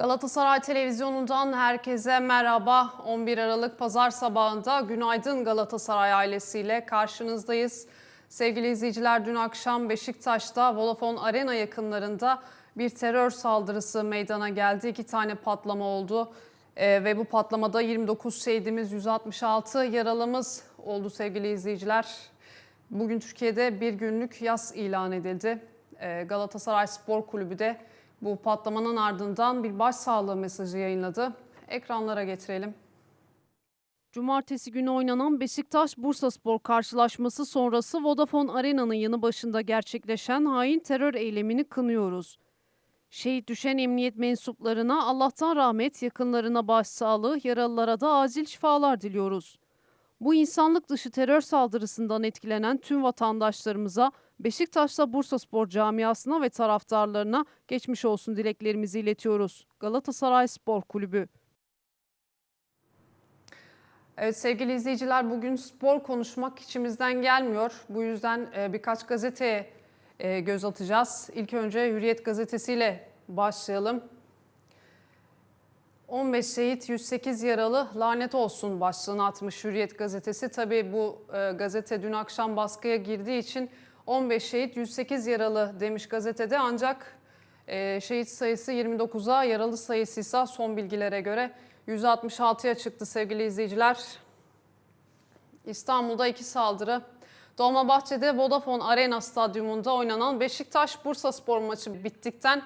Galatasaray Televizyonu'ndan herkese merhaba. 11 Aralık Pazar sabahında Günaydın Galatasaray ailesiyle karşınızdayız. Sevgili izleyiciler dün akşam Beşiktaş'ta Vodafone Arena yakınlarında bir terör saldırısı meydana geldi. İki tane patlama oldu Ee, ve bu patlamada 29 şehidimiz, 166 yaralımız oldu sevgili izleyiciler. Bugün Türkiye'de bir günlük yas ilan edildi. Ee, Galatasaray Spor Kulübü de bu patlamanın ardından bir başsağlığı mesajı yayınladı. Ekranlara getirelim. Cumartesi günü oynanan Beşiktaş-Bursaspor karşılaşması sonrası Vodafone Arena'nın yanı başında gerçekleşen hain terör eylemini kınıyoruz. Şehit düşen emniyet mensuplarına Allah'tan rahmet, yakınlarına başsağlığı, yaralılara da acil şifalar diliyoruz. Bu insanlık dışı terör saldırısından etkilenen tüm vatandaşlarımıza, Beşiktaş'ta Bursaspor camiasına ve taraftarlarına geçmiş olsun dileklerimizi iletiyoruz. Galatasaray Spor Kulübü. Evet sevgili izleyiciler bugün spor konuşmak içimizden gelmiyor. Bu yüzden e, birkaç gazeteye e, göz atacağız. İlk önce Hürriyet gazetesiyle başlayalım. 15 şehit 108 yaralı lanet olsun başlığını atmış Hürriyet gazetesi. Tabii bu e, gazete dün akşam baskıya girdiği için 15 şehit 108 yaralı demiş gazetede ancak e, şehit sayısı 29'a yaralı sayısı ise son bilgilere göre 166'ya çıktı sevgili izleyiciler. İstanbul'da iki saldırı. Dolmabahçe'de Vodafone Arena Stadyumunda oynanan Beşiktaş-Bursaspor maçı bittikten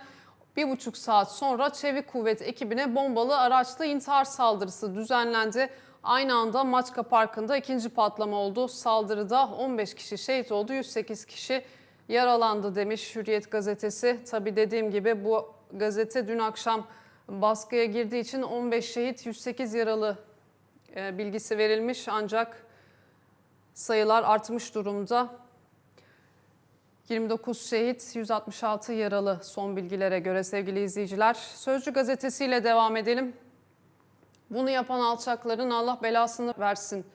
bir buçuk saat sonra Çevik Kuvvet ekibine bombalı araçlı intihar saldırısı düzenlendi. Aynı anda Maçka Parkı'nda ikinci patlama oldu. Saldırıda 15 kişi şehit oldu, 108 kişi yaralandı demiş Hürriyet gazetesi. Tabi dediğim gibi bu gazete dün akşam baskıya girdiği için 15 şehit, 108 yaralı e, bilgisi verilmiş ancak sayılar artmış durumda. 29 şehit, 166 yaralı son bilgilere göre sevgili izleyiciler. Sözcü gazetesiyle devam edelim. Bunu yapan alçakların Allah belasını versin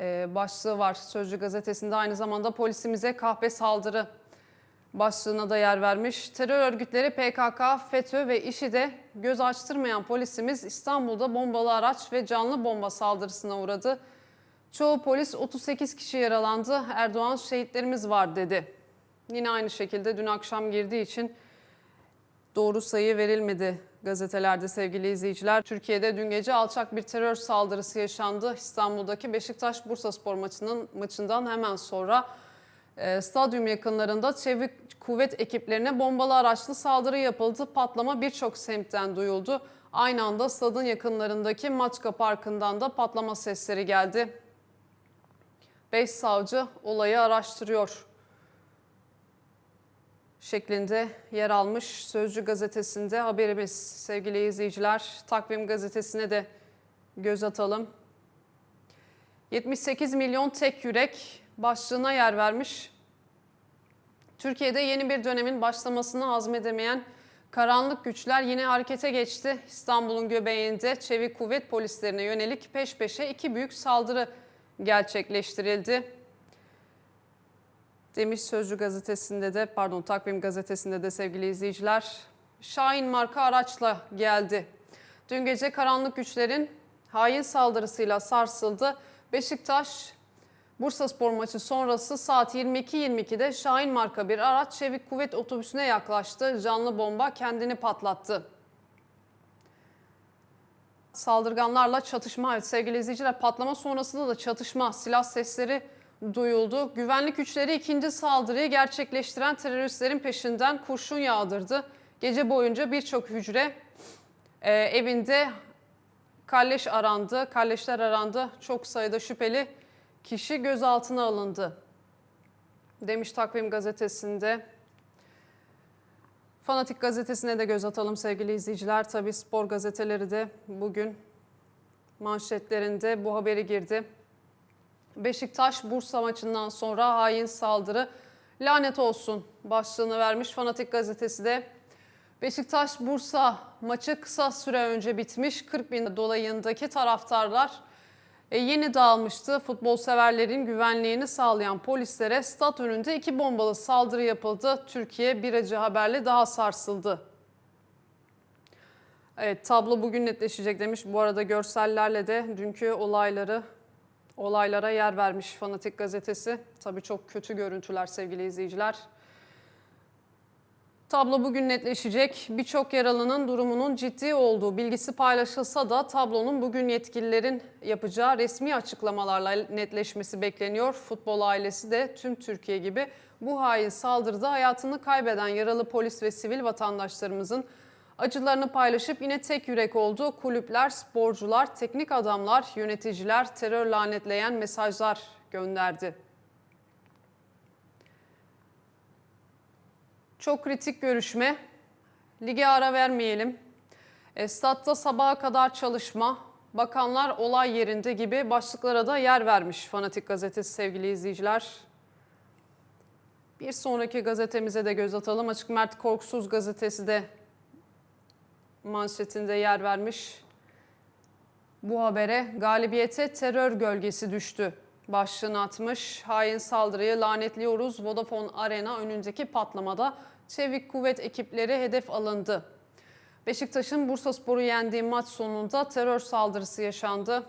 ee, başlığı var Sözcü gazetesinde. Aynı zamanda polisimize kahpe saldırı başlığına da yer vermiş. Terör örgütleri PKK, FETÖ ve IŞİD'e göz açtırmayan polisimiz İstanbul'da bombalı araç ve canlı bomba saldırısına uğradı. Çoğu polis 38 kişi yaralandı. Erdoğan şehitlerimiz var dedi. Yine aynı şekilde dün akşam girdiği için doğru sayı verilmedi gazetelerde sevgili izleyiciler. Türkiye'de dün gece alçak bir terör saldırısı yaşandı. İstanbul'daki Beşiktaş-Bursaspor maçının maçından hemen sonra e, stadyum yakınlarında çevik kuvvet ekiplerine bombalı araçlı saldırı yapıldı. Patlama birçok semtten duyuldu. Aynı anda stadın yakınlarındaki Maçka Parkı'ndan da patlama sesleri geldi. Beş savcı olayı araştırıyor şeklinde yer almış Sözcü gazetesinde haberimiz sevgili izleyiciler. Takvim gazetesine de göz atalım. 78 milyon tek yürek başlığına yer vermiş. Türkiye'de yeni bir dönemin başlamasını hazmedemeyen karanlık güçler yine harekete geçti. İstanbul'un göbeğinde çevik kuvvet polislerine yönelik peş peşe iki büyük saldırı gerçekleştirildi demiş Sözcü gazetesinde de pardon Takvim gazetesinde de sevgili izleyiciler. Şahin marka araçla geldi. Dün gece karanlık güçlerin hain saldırısıyla sarsıldı. Beşiktaş Bursa Spor maçı sonrası saat 22.22'de Şahin marka bir araç çevik kuvvet otobüsüne yaklaştı. Canlı bomba kendini patlattı. Saldırganlarla çatışma evet sevgili izleyiciler patlama sonrasında da çatışma silah sesleri duyuldu. Güvenlik güçleri ikinci saldırıyı gerçekleştiren teröristlerin peşinden kurşun yağdırdı. Gece boyunca birçok hücre e, evinde kalleş arandı, kalleşler arandı. Çok sayıda şüpheli kişi gözaltına alındı. Demiş Takvim gazetesinde. Fanatik gazetesine de göz atalım sevgili izleyiciler. Tabi spor gazeteleri de bugün manşetlerinde bu haberi girdi. Beşiktaş Bursa maçından sonra hain saldırı lanet olsun başlığını vermiş Fanatik gazetesi de. Beşiktaş Bursa maçı kısa süre önce bitmiş. 40 bin dolayındaki taraftarlar e, yeni dağılmıştı. Futbol severlerin güvenliğini sağlayan polislere stat önünde iki bombalı saldırı yapıldı. Türkiye bir acı haberle daha sarsıldı. Evet tablo bugün netleşecek demiş. Bu arada görsellerle de dünkü olayları olaylara yer vermiş Fanatik gazetesi. Tabii çok kötü görüntüler sevgili izleyiciler. Tablo bugün netleşecek. Birçok yaralının durumunun ciddi olduğu bilgisi paylaşılsa da tablonun bugün yetkililerin yapacağı resmi açıklamalarla netleşmesi bekleniyor. Futbol ailesi de tüm Türkiye gibi bu hain saldırıda hayatını kaybeden yaralı polis ve sivil vatandaşlarımızın acılarını paylaşıp yine tek yürek oldu. Kulüpler, sporcular, teknik adamlar, yöneticiler terör lanetleyen mesajlar gönderdi. Çok kritik görüşme. Lige ara vermeyelim. E, sabaha kadar çalışma. Bakanlar olay yerinde gibi başlıklara da yer vermiş Fanatik Gazetesi sevgili izleyiciler. Bir sonraki gazetemize de göz atalım. Açık Mert Korkusuz gazetesi de manşetinde yer vermiş. Bu habere galibiyete terör gölgesi düştü. Başlığını atmış. Hain saldırıyı lanetliyoruz. Vodafone Arena önündeki patlamada çevik kuvvet ekipleri hedef alındı. Beşiktaş'ın Bursaspor'u yendiği maç sonunda terör saldırısı yaşandı.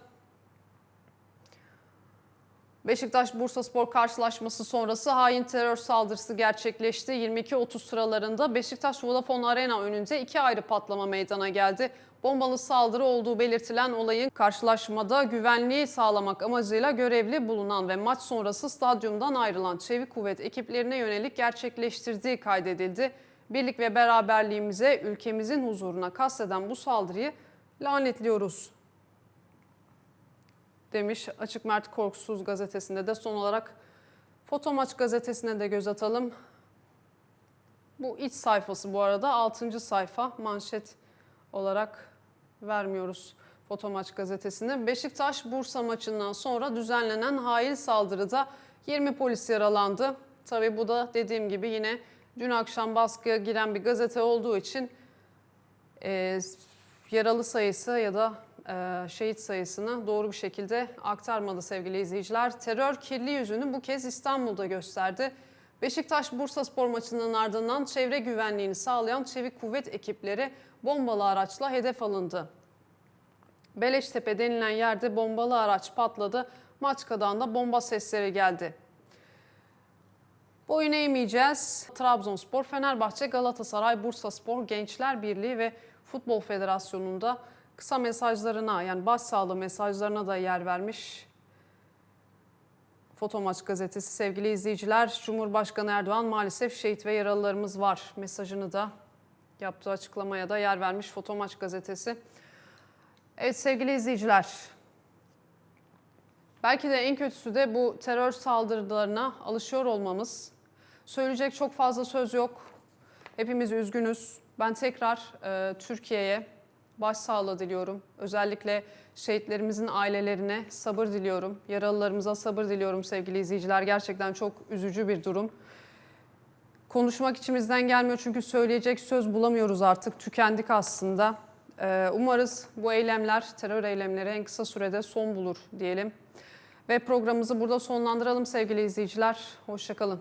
Beşiktaş Bursaspor karşılaşması sonrası hain terör saldırısı gerçekleşti. 22.30 sıralarında Beşiktaş Vodafone Arena önünde iki ayrı patlama meydana geldi. Bombalı saldırı olduğu belirtilen olayın karşılaşmada güvenliği sağlamak amacıyla görevli bulunan ve maç sonrası stadyumdan ayrılan Çevik Kuvvet ekiplerine yönelik gerçekleştirdiği kaydedildi. Birlik ve beraberliğimize, ülkemizin huzuruna kasteden bu saldırıyı lanetliyoruz demiş Açık Mert Korkusuz gazetesinde de son olarak Fotomaç gazetesine de göz atalım. Bu iç sayfası bu arada 6. sayfa manşet olarak vermiyoruz Fotomaç gazetesini. Beşiktaş Bursa maçından sonra düzenlenen hain saldırıda 20 polis yaralandı. Tabii bu da dediğim gibi yine dün akşam baskıya giren bir gazete olduğu için e, yaralı sayısı ya da şehit sayısını doğru bir şekilde aktarmadı sevgili izleyiciler. Terör kirli yüzünü bu kez İstanbul'da gösterdi. Beşiktaş Bursa Spor maçının ardından çevre güvenliğini sağlayan çevik kuvvet ekipleri bombalı araçla hedef alındı. Beleştepe denilen yerde bombalı araç patladı. Maçka'dan da bomba sesleri geldi. Boyun eğmeyeceğiz. Trabzonspor, Fenerbahçe, Galatasaray, Bursaspor, Gençler Birliği ve Futbol Federasyonu'nda kısa mesajlarına yani başsağlığı mesajlarına da yer vermiş. Fotomaç gazetesi sevgili izleyiciler Cumhurbaşkanı Erdoğan maalesef şehit ve yaralılarımız var mesajını da yaptığı açıklamaya da yer vermiş Fotomaç gazetesi. Evet sevgili izleyiciler belki de en kötüsü de bu terör saldırılarına alışıyor olmamız. Söyleyecek çok fazla söz yok. Hepimiz üzgünüz. Ben tekrar e, Türkiye'ye başsağlığı diliyorum. Özellikle şehitlerimizin ailelerine sabır diliyorum. Yaralılarımıza sabır diliyorum sevgili izleyiciler. Gerçekten çok üzücü bir durum. Konuşmak içimizden gelmiyor çünkü söyleyecek söz bulamıyoruz artık. Tükendik aslında. Ee, umarız bu eylemler, terör eylemleri en kısa sürede son bulur diyelim. Ve programımızı burada sonlandıralım sevgili izleyiciler. Hoşçakalın.